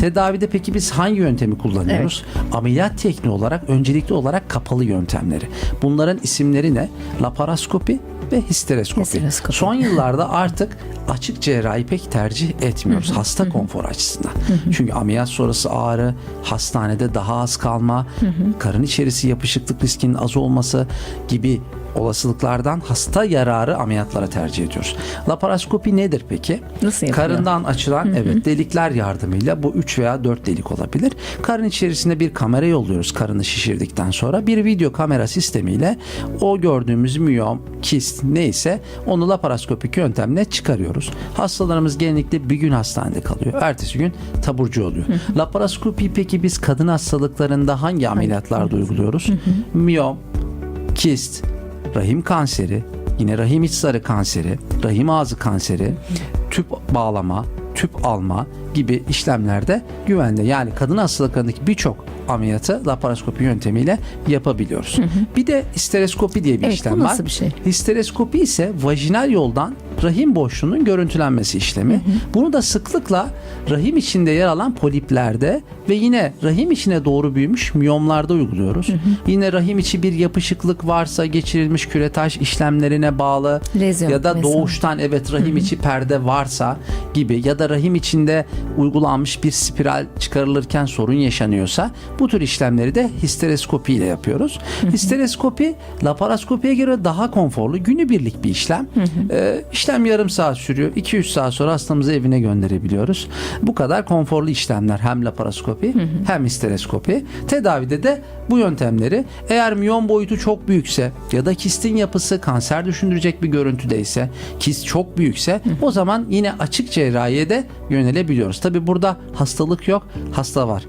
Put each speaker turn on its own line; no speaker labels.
Tedavide peki biz hangi yöntemi kullanıyoruz? Ameliyat tekniği olarak öncelikli olarak kapalı yöntemleri. Bunların isimleri ne? Laparoskopi ve histeroskopi.
Histeroskopi.
Son yıllarda artık açık cerrahi pek tercih etmiyoruz hasta konforu açısından. Çünkü ameliyat sonrası ağrı, hastanede daha az kalma, karın içerisi yapışıklık riskinin az olması gibi olasılıklardan hasta yararı ameliyatlara tercih ediyoruz. Laparoskopi nedir peki?
Nasıl yapılıyor?
Karından açılan evet delikler yardımıyla bu 3 veya 4 delik olabilir. Karın içerisine bir kamera yolluyoruz karını şişirdikten sonra. Bir video kamera sistemiyle o gördüğümüz miyom, kist neyse onu laparoskopik yöntemle çıkarıyoruz. Hastalarımız genellikle bir gün hastanede kalıyor. Ertesi gün taburcu oluyor. Laparoskopi peki biz kadın hastalıklarında hangi ameliyatlarda uyguluyoruz? Miyom, kist, rahim kanseri, yine rahim iç sarı kanseri, rahim ağzı kanseri, tüp bağlama, tüp alma gibi işlemlerde güvende. Yani kadın hastalıklarındaki birçok ameliyatı laparoskopi yöntemiyle yapabiliyoruz. Bir de histeroskopi diye bir
Evet,
işlem var.
bir şey?
Histeroskopi ise vajinal yoldan rahim boşluğunun görüntülenmesi işlemi. Bunu da sıklıkla rahim içinde yer alan poliplerde ve yine rahim içine doğru büyümüş miyomlarda uyguluyoruz. Yine rahim içi bir yapışıklık varsa geçirilmiş küretaj işlemlerine bağlı
Lezyon
ya da
mesela.
doğuştan evet rahim içi perde varsa gibi ya da rahim içinde uygulanmış bir spiral çıkarılırken sorun yaşanıyorsa bu tür işlemleri de histeroskopi ile yapıyoruz. Histeroskopi laparoskopiye göre daha konforlu günübirlik bir işlem. Ee, işlem yarım saat sürüyor. 2-3 saat sonra hastamızı evine gönderebiliyoruz. Bu kadar konforlu işlemler hem laparoskopi hem histeroskopi. Tedavide de bu yöntemleri eğer miyom boyutu çok büyükse ya da kistin yapısı kanser düşündürecek bir görüntüdeyse kist çok büyükse o zaman yine açık cerrahiye de yönelebiliyoruz. Tabi burada hastalık yok, hasta var.